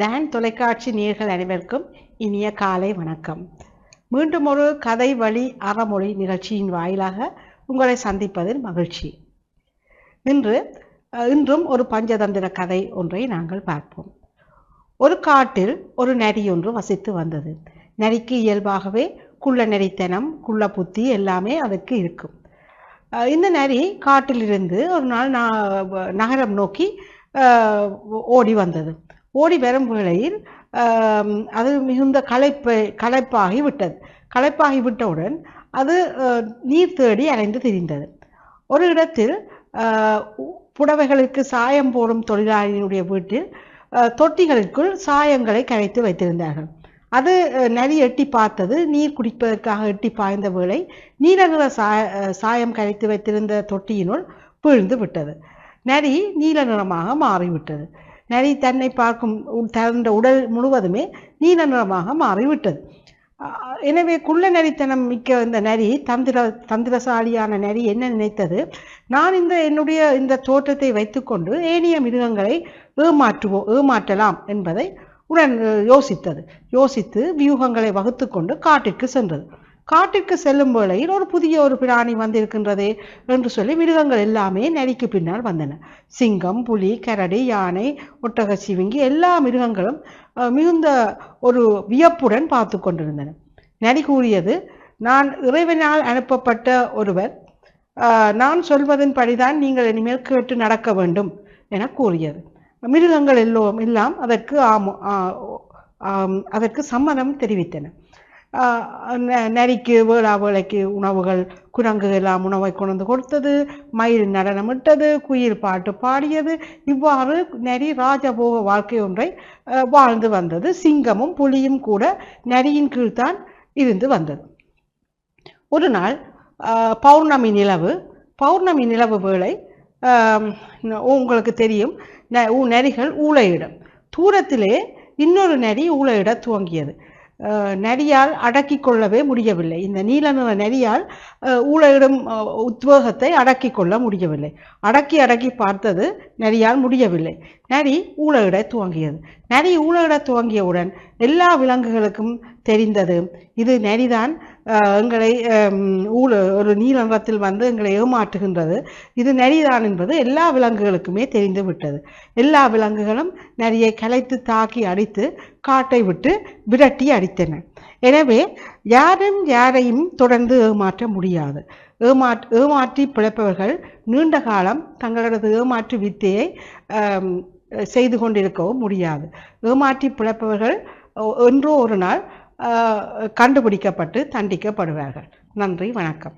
Tan தொலைக்காட்சி நேர்கள் அனைவருக்கும் இனிய காலை வணக்கம். மீண்டும் ஒரு கதை வழி அறமொழி நிகழ்ச்சியின் வாயிலாக உங்களை சந்திப்பதில் மகிழ்ச்சி. இன்று இன்றும் ஒரு பஞ்சதந்திர கதை ஒன்றை நாங்கள் பார்ப்போம். ஒரு காட்டில் ஒரு நரி ஒன்று வசித்து வந்தது. நரிக்கு இயல்பாகவே குள்ள நரித்தனம் குள்ள புத்தி எல்லாமே அதுக்கு இருக்கும். இந்த நரி காட்டிலிருந்து ஒரு நாள் நகரம் நோக்கி ஓடி வந்தது. ஓடி வரும் வேளையில் அது மிகுந்த களைப்பை களைப்பாகி விட்டது. களைப்பாகி விட்டவுடன் அது நீர் தேடி அலைந்து திரிந்தது. ஒரு இடத்தில் புடவைகளுக்கு சாயம் போடும் தொழிலாளியினுடைய வீட்டில் தொட்டிகளுக்குள் சாயங்களை கரைத்து வைத்திருந்தார்கள். அது நரி எட்டி பார்த்தது. நீர் குடிப்பதற்காக எட்டி பாய்ந்த வேளை நீல நிற சாய சாயம் கரைத்து வைத்திருந்த தொட்டியினுள் விழுந்து விட்டது. நரி நீல நிறமாக மாறிவிட்டது. நரி தன்னை பார்க்கும் உ- தன்னுடைய உடல் முழுவதுமே நீல நிறமாக மாறிவிட்டது எனவே குள்ள நரித்தனம் மிக்க இந்த நரி தந்திர தந்திரசாலியான நரி என்ன நினைத்தது? நான் இந்த என்னுடைய இந்த தோற்றத்தை வைத்துக்கொண்டு ஏனைய மிருகங்களை ஏமாற்றுவோம் ஏமாற்றலாம் என்பதை உடன் யோசித்தது. யோசித்து வியூகங்களை வகுத்து கொண்டு காட்டிற்கு சென்றது. காட்டிற்கு செல்லும் வேளையில் ஒரு புதிய ஒரு பிராணி வந்திருக்கின்றது என்று சொல்லி மிருகங்கள் எல்லாமே நரிக்கு பின்னால் வந்தன. சிங்கம் புலி கரடி யானை ஒட்டக சிவிங்கி எல்லா மிருகங்களும் மிகுந்த ஒரு வியப்புடன் பார்த்து கொண்டிருந்தன. நரி கூறியது நான் இறைவனால் அனுப்பப்பட்ட ஒருவர் நான் நான் சொல்வதன்படிதான் நீங்கள் இனிமேல் கேட்டு நடக்க வேண்டும் என கூறியது. மிருகங்கள் எல்லோரும் எல்லாம் அதற்கு ஆமோ அதற்கு சம்மதம் தெரிவித்தன. நரிக்கு வேளா வேளைக்கு உணவுகள் குரங்கு எல்லாம் உணவை கொண்டு கொடுத்தது. மயில் நடனமிட்டது குயில் பாட்டு பாடியது. இவ்வாறு நரி ராஜபோக வாழ்க்கை ஒன்றை வாழ்ந்து வந்தது. சிங்கமும் புலியும் கூட நரியின் கீழ்தான் இருந்து வந்தது. ஒரு நாள் ஆஹ், பௌர்ணமி நிலவு பௌர்ணமி நிலவு வேளை உங்களுக்கு தெரியும் நரிகள் ஊழையிடும் தூரத்திலே இன்னொரு நரி ஊழையிட துவங்கியது. நரியால் அடக்கி கொள்ளவே முடியவில்லை. இந்த நீல நிற நரியால் ஊழலிடும் உத்வேகத்தை அடக்கி கொள்ள முடியவில்லை. அடக்கி அடக்கி பார்த்தது நரியால் முடியவில்லை. நரி ஊழலிட துவங்கியது. நரி ஊழலிட துவங்கியவுடன் எல்லா விலங்குகளுக்கும் தெரிந்தது இது நரிதான் எங்களை ஊழ ஒரு நீல நிறத்தில் வந்து எங்களை ஏமாற்றுகின்றது. இது நரிதான் என்பது எல்லா விலங்குகளுக்குமே தெரிந்து விட்டது. எல்லா விலங்குகளும் நரியை கலைத்து தாக்கி அடித்து காட்டை விட்டு விரட்டி அடித்தன. எனவே யாரும் யாரையும் தொடர்ந்து ஏமாற்ற முடியாது. ஏமாற் ஏமாற்றி பிழைப்பவர்கள் நீண்ட காலம் தங்களது ஏமாற்று வித்தையை செய்து கொண்டிருக்கவும் முடியாது. ஏமாற்றி பிழைப்பவர்கள் என்றோ ஒரு நாள் கண்டுபிடிக்கப்பட்டு தண்டிக்கப்படுவார்கள். நன்றி வணக்கம்.